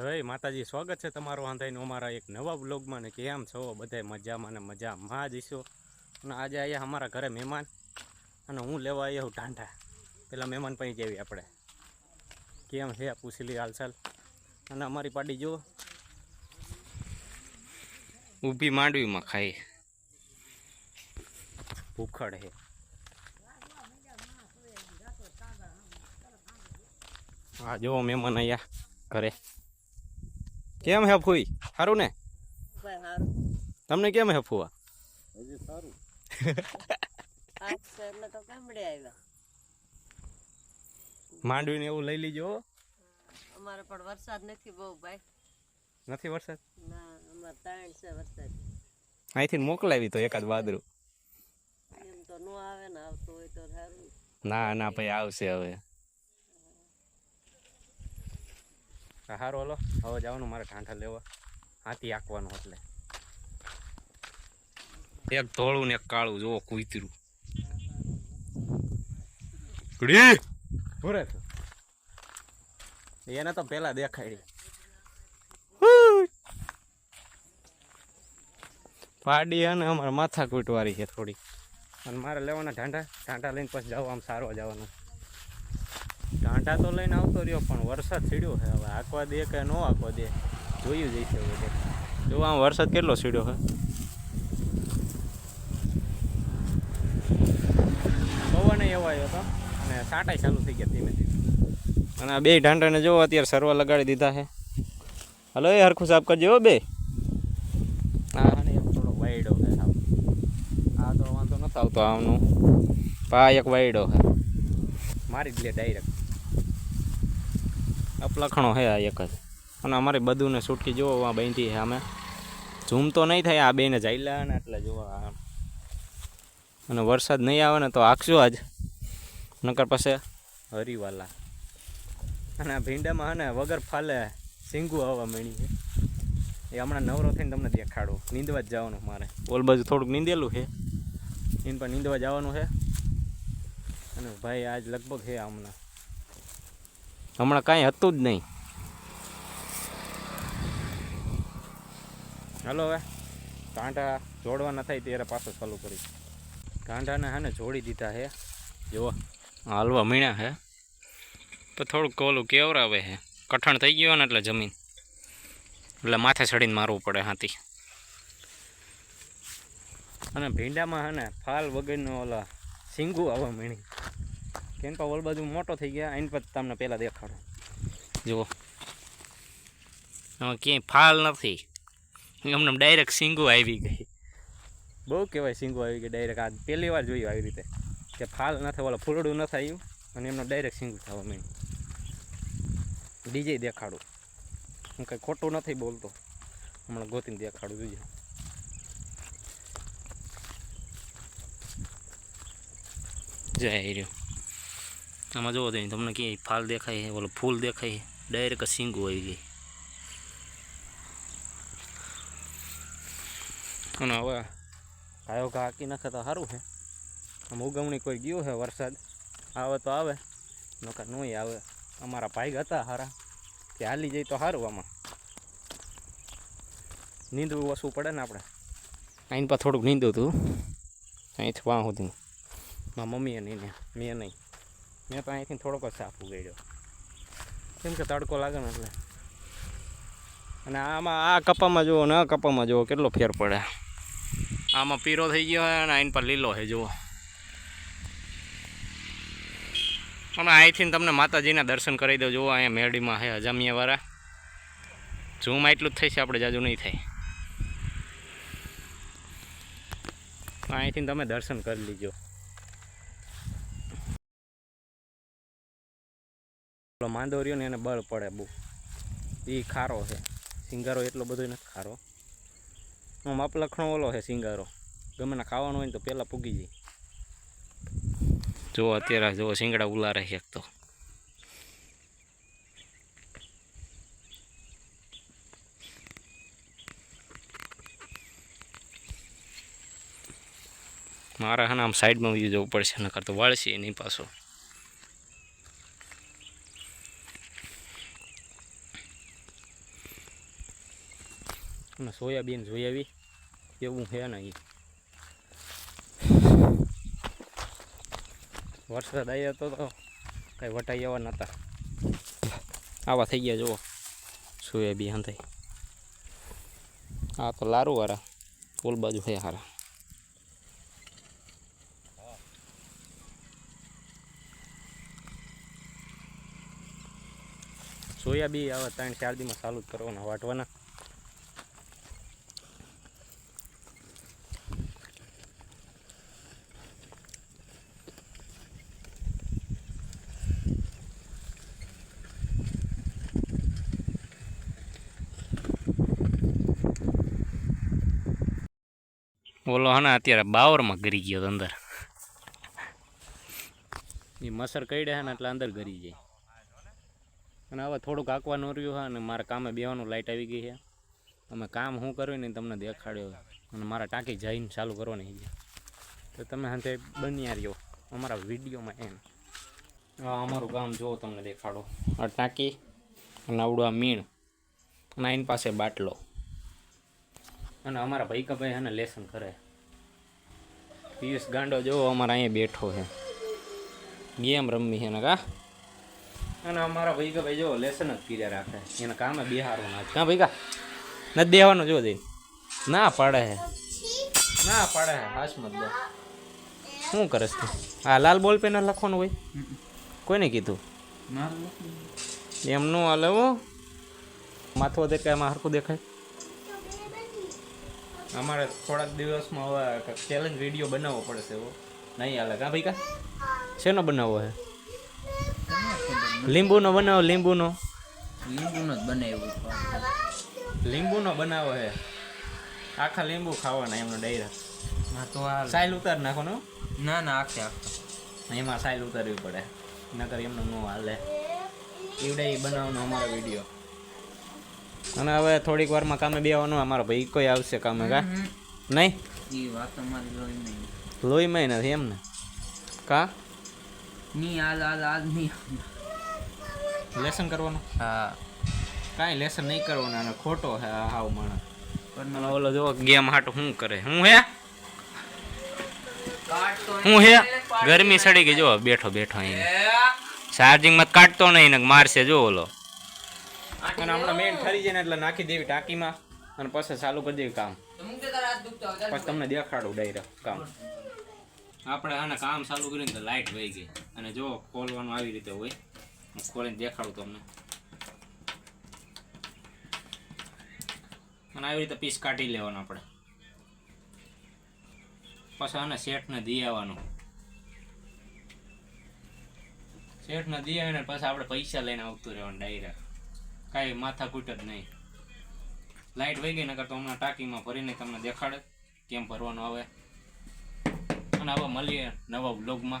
જય માતાજી, સ્વાગત છે તમારું વાંધાઈને અમારા એક નવા બ્લોગમાં ને કેમ છો? બધાય મજામાં ને મજામાં જ હશો. અને આજે અહીંયા અમારા ઘરે મહેમાન અને હું લેવા આવ્યો હું ટાંઢા પેલા મહેમાન પણ જેવી આપણે. કેમ છે? પૂછેલી હાલચાલ. અને અમારી પાડી જુઓ. ઊભી માંડવીમાં ખાઈ. ભૂખડ છે હા, જુઓ મહેમાન અહીંયા ઘરે. કેમ હે ફૂઈ? સારું ને? તમને કેમ હે ફુવા? માંડવી ને છે ગામડે આવ્યા. માંડવીને એવું લઈ લીજો અમારે પણ વરસાદ નથી બહુ ભાઈ. નથી વરસાદ? ના અમારે તાણ છે વરસાદ. અહીંથી મોકલાવી તો એકાદ વાદળું. એમ તો ન આવે ને આવતો હોય તો સારું ના ના ભાઈ આવશે હવે. સારું હલો? હવે જવાનું મારે ઠાંઠા લેવા. હાથી આંકવાનું એટલે. એક ધોળું ને એક કાળું જોવો કુતરું. ભૂરે એને તો પેલા દેખાડી. પાડી અને અમારે માથા કૂટવારી છે થોડી. અને મારે લેવાના ઢાંઢા. ઢાંઢા લઈને પછી જાવ આમ સારો જવાનું. ઢાંઢા તો લઈને આવતો રહ્યો, પણ વરસાદ સીડ્યો છે. હવે આંકવા દે કે ન આંકવા દે, જોયું જઈશે હવે. જો આમ વરસાદ કેટલો છીડ્યો છે. પવન એવો આવ્યો હતો, અને સાટાઈ ચાલુ થઈ ગયા ધીમે ધીમે. અને આ બે ઢાંટાને જો અત્યારે સરવા લગાડી દીધા છે. હલો, એ હરખું સાફ કરજો બે. આ તો વાંધો નથી આવતો આમનું. પા એક વાયડો છે. મારી લે ડાયરેક્ટ અપલખણો છે આ એક જ. અને અમારે બધું ને છૂટકી જોવો આ બાંધી છે અમે ઝૂમ તો નહીં થાય, આ બેને જાયલા ને એટલે જોવા અને વરસાદ નહીં આવે ને તો આખશું આજ. નકર પાસે હરીવાલા. અને આ ભીંડામાં હે ને વગર ફાલે સિંગુ આવવા મળી છે. એ હમણાં નવરો થઈને તમને દેખાડું. નીંદવા જ જવાનું મારે. ઓલ બાજુ થોડુંક નીંદેલું છે. એને પણ નીંદવા જવાનું છે. અને ભાઈ આજ લગભગ છે હમણાં. હમણાં કાંઈ હતું જ નહીં. હાલો હવે. કાંઠા જોડવાના થાય ત્યારે પાછો ચાલુ કરી કાંઠાને હા ને જોડી દીધા છે જુઓ. હાલવા મીણ્યા છે તો થોડુંક ઓલું કેવરાવે છે કઠણ થઈ ગયો ને એટલે જમીન. એટલે માથે ચડીને મારવું પડે હાથી. અને ભીંડામાં હે ને ફાલ વગરનો ઓલા સિંગુ આવવા મીણી. કેમ કે ઓલ બાજુ મોટો થઈ ગયા આઈન પર તમને પહેલાં દેખાડો. જુઓ. આમાં ક્યાંય ફાલ નથી. એમને ડાયરેક્ટ સિંગો આવી ગઈ. બહુ કહેવાય સિંગો આવી ગઈ ડાયરેક્ટ આ પહેલી વાર જોયું આવી રીતે. કે ફાલ નથી ઓલા ફૂલડું નથી આવ્યું અને એમનો ડાયરેક્ટ સિંગો થવા માંડ્યું. ડીજે દેખાડું. હું કંઈ ખોટું નથી બોલતો. હમણાં ગોતીને દેખાડું જોઈએ જય રહ્યો આમાં જોવો તો તમને ક્યાંય ફાલ દેખાય છે, ઓલો ફૂલ દેખાય ડાયરેક સિંગુ આવી ગઈ. અને હવે આયો ઘા હાકી નાખે તો સારું છે. આમ ઉગમણી કોઈ ગયો છે વરસાદ, આવે તો આવે, નકર નહીં આવે. અમારા ભાઈ હતા સારા કે હાલી જાય તો સારું આમાં. નીંદવું ઓછું પડે ને આપણે. અહીં પર થોડુંક નીંદું હતું અહીંથી વાં સુધી મારા મમ્મીએ નહીં મેં નહીં. મેં તો અહીંથી થોડોક જ સાફ ઉગાડ્યો કેમ કે તડકો લાગે ને એટલે. અને આમાં આ કપામાં જુઓ ને આ કપામાં જુઓ કેટલો ફેર પડે. આમાં પીરો થઈ ગયો હોય અને આઈન પર લીલો છે જુઓ. અને અહીંથી તમને માતાજીના દર્શન કરી દો જુઓ, અહીંયા મેરડીમાં છે અજામિયાવાળા. ઝૂમ એટલું જ થશે, આપણે જાજુ નહીં થાય. અહીંથી તમે દર્શન કરી લીજો. માંદો રહ્યો ને એને બળ પડે બહુ. એ ખારો છે. સિંગારો એટલો બધો નથી ખારો. આમ અપલખણો ઓલો છે સિંગારો. ગમે ખાવાનો હોય ને તો પહેલાં પૂગી જાય. જો અત્યારે જો સિંગડા ઉલારે છે એક તો. મારે હા આમ સાઈડમાં જવું પડશે, નકર તો વળશે નહીં પાછો. અને સોયાબીન જોઈ આવી. એવું છે નહીં વરસાદ આવ્યો તો તો કંઈ વટાઈ એવા નહોતા આવા થઈ ગયા જુઓ. સોયાબીન હંધાઈ આ તો લારું વાળા ઓલ બાજુ છે હારા. સોયાબી આવા ત્રણ ચાર દીમાં ચાલુ જ કરવાના વાટવાના. ઓલો હને અત્યારે બાવરમાં ગરી ગયો અંદર. એ મસર કઈડે છે ને, એટલે અંદર ગરી જાય. અને હવે થોડુંક આંકવાનું રહ્યું છે અને મારા કામે બેવાનું લાઇટ આવી ગઈ છે અમે કામ શું કર્યું ને તમને દેખાડ્યો અને મારા ટાંકી જઈને ચાલુ કરવાની છે. તો તમે હાથે બન્યા રહ્યો અમારા વિડીયોમાં એમ. આ અમારું કામ જોવો, તમને દેખાડો. આ ટાંકી અને આ મીણ, અને એની પાસે બાટલો. અને અમારા ભાઈ કે ભાઈ એને લેસન કરે. પિયુષ ગાંડો જોવો અમારા અહીંયા બેઠો છે ગેમ રમવી છે ને કા? અને અમારા ભાઈકાભાઈ જોવો લેસન જ કર્યા રાખે. એને કામે બિહારવું ના કાં ભાઈ કા નથી દેવાનું જો દઈ ના પાડે હે. ના પાડે હે હાશ મત દે. શું કરસ તું? આ લાલ બોલ પેન લખવાનું હોય? કોઈને કીધું? એમ નું હાલે હો. માથું દેખાય એમાં હરખું દેખાય. અમારે થોડાક દિવસમાં હવે ચેલેન્જ વીડિયો બનાવવો પડશે એવો નહીં હાલે કા ભાઈ કા? શેનો બનાવવો હે? લીંબુનો બનાવો લીંબુનો. લીંબુનો જ બનાવ્યું લીંબુનો બનાવો હે. આખા લીંબુ ખાવાના એમનો ડાયરા. હા તો આ સાઈલ ઉતાર નાખો ને ના ના આખે આખે એમાં સાઈલ ઉતારવી પડે. નકર એમનું ન હાલે. એવડે બનાવવાનો અમારો વીડિયો અને હવે થોડીક વારમાં કામે બેવાનું અમારો ભાઈ કોઈ આવશે કામે કા? નહીં? નહીં લોહીમાં નથી એમ ને? કા? ની આજ આજ આજ નહીં લેસન કરવાનું? હા. કાંઈ લેસન નહીં કરવાનું અને ખોટો હે હાવ માણસ. ઓલો જો ગેમ હાટ શું કરે? હું હે? હું હે? ગરમી સડી ગઈ જો બેઠો બેઠો અહીં. ચાર્જિંગમાં કાઢતો નહીં ને મારશે જો ઓલો. અને હમણાં મેન ઠરી જાય ને એટલે નાખી દેવી ટાંકીમાં અને પછી ચાલુ કરી દેવી કામ. પછી તમને દેખાડું ડાયરેક્ટ કામ. આપણે આને કામ ચાલુ કર્યું તો લાઇટ વહી ગઈ. અને જો ખોલવાનું આવી રીતે હોય હું ખોલીને દેખાડું તમને. અને આવી રીતે પીસ કાઢી લેવાનો આપણે. પછી આને શેઠને દી આવવાનું. શેઠને દી આવીને પછી આપણે પૈસા લઈને આવતું રહેવાનું ડાયરેક્ટ કાંઈ માથાકૂટ જ નહીં. લાઇટ વહી ગઈ, નકર તો હમણાં ટાંકીમાં ભરીને તમને દેખાડે કેમ ભરવાનું આવે. અને હવે મળીએ નવા બ્લોગમાં